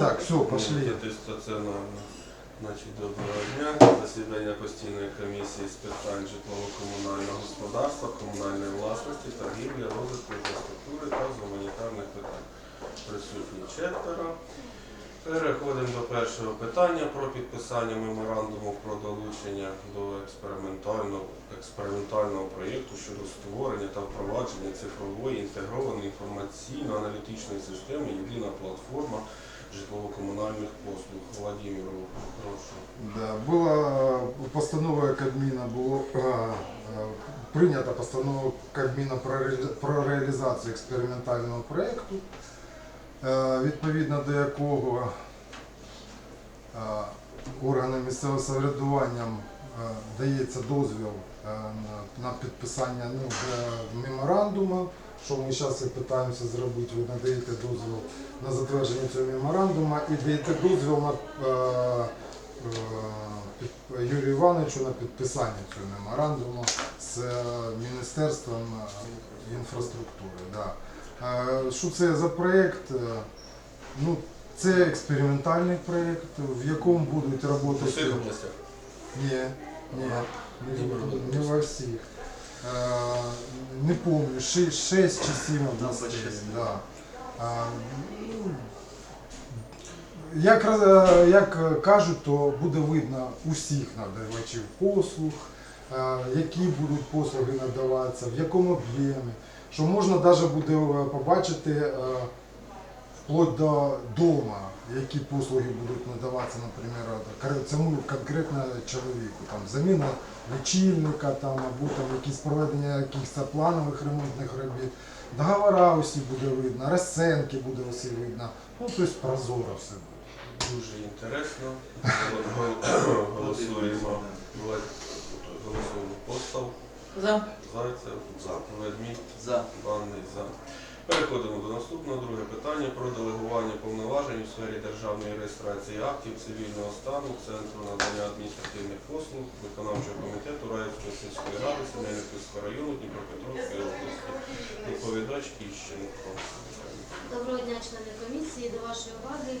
Так, все, пошли. Комітети стаціонарно. Значить, доброго дня. Засідання постійної комісії з питань житлово-комунального господарства, комунальної власності, торгівлі, розвитку інфраструктури та з гуманітарних питань. Присутні четверо. Переходимо до першого питання про підписання меморандуму про долучення до експериментального, експериментального проєкту щодо створення та впровадження цифрової інтегрованої інформаційно-аналітичної системи Єдина платформа житлово-комунальних послуг. Владимиру, прошу. Да, була постанова Кабміна, було е, прийнята постанова Кабміна про, ре- про реалізацію експериментального проєкту, відповідно до якого органам місцевого самоврядування дається дозвіл на, підписання ну, меморандуму, що ми зараз і намагаємося зробити, ви надаєте дозвіл на затвердження цього меморандуму і даєте дозвіл на е, е, Юрію Івановичу на підписання цього меморандуму з е, Міністерством інфраструктури. Да. Е, Що це за проєкт? Ну, це експериментальний проєкт, в якому будуть працювати. областях. Ні, ні, не, не во всіх. Е, не пам'ятаю, ши- шість чи сім областей. Да. А, ну, Як, як кажуть, то буде видно усіх надавачів послуг, е, які будуть послуги надаватися, в якому об'ємі, що можна навіть буде е, побачити е, вплоть до дома, які послуги будуть надаватися, наприклад, цьому конкретно чоловіку. Там заміна лічильника там, або там якісь проведення якихось планових ремонтних робіт. Договора усі буде видно, розценки буде усі видно. Ну, тобто прозоро все буде. Дуже інтересно. Гол- Голосуємо. Голосуємо. Постав. За. Зайцев. За. Ведмідь. За. Даний за. Переходимо до наступного друге питання про делегування повноважень у сфері державної реєстрації актів цивільного стану Центру надання адміністративних послуг виконавчого комітету Раївської сільської ради Семенівського району Дніпропетровської області. Доповідач Іщенко. Доброго дня, члени комісії. До вашої уваги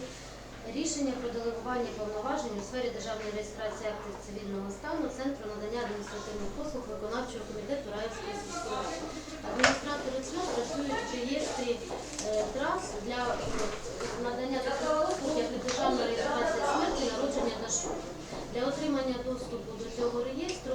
рішення про делегування повноважень у сфері державної реєстрації актів цивільного стану Центру надання адміністративних послуг виконавчого комітету Раївської сільської ради. Адміністратори ЦНО працюють в реєстрі е, трас для е, надання таких послуг, як державна реєстрація смерті, народження та шлюбу. Для отримання доступу до цього реєстру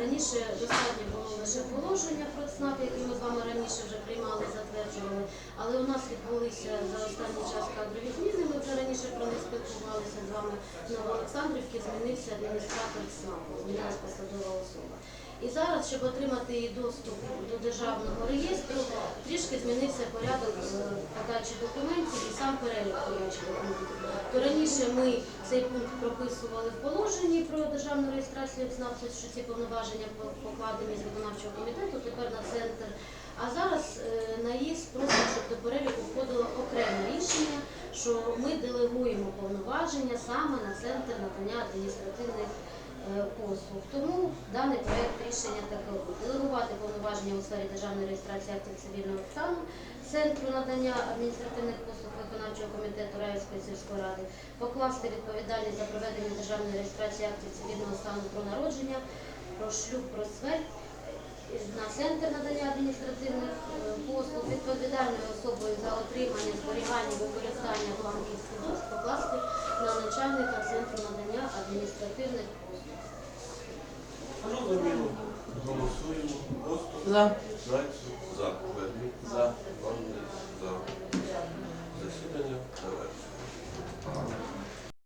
раніше достатньо було лише положення про ЦНАП, яке ми з вами раніше вже приймали, затверджували. Але у нас відбулися за останній час кадрові зміни. Ми вже раніше про них спілкувалися з вами. в Олександрівці змінився адміністратор ЦНАПу, змінилася посадова особа. І зараз, щоб отримати її доступ до державного реєстру, трішки змінився порядок е, подачі документів і сам перелік подачі документів. То раніше ми цей пункт прописували в положенні про державну реєстрацію тобто, що ці повноваження покладені з виконавчого комітету, тепер на центр. А зараз е, на ЄС просить, щоб до переліку входило окреме рішення, що ми делегуємо повноваження саме на центр надання адміністративних послуг. Тому даний проект рішення таке делегувати повноваження у сфері державної реєстрації актів цивільного стану Центру надання адміністративних послуг виконавчого комітету Раївської сільської ради, покласти відповідальність за проведення державної реєстрації актів цивільного стану про народження, про шлюб, про смерть е, на центр надання адміністративних е, послуг відповідальною особою за отримання, зберігання, використання бланків свідоцтв покласти начальника центру надання адміністративних послуг. Голосуємо. Косту. За. За. За.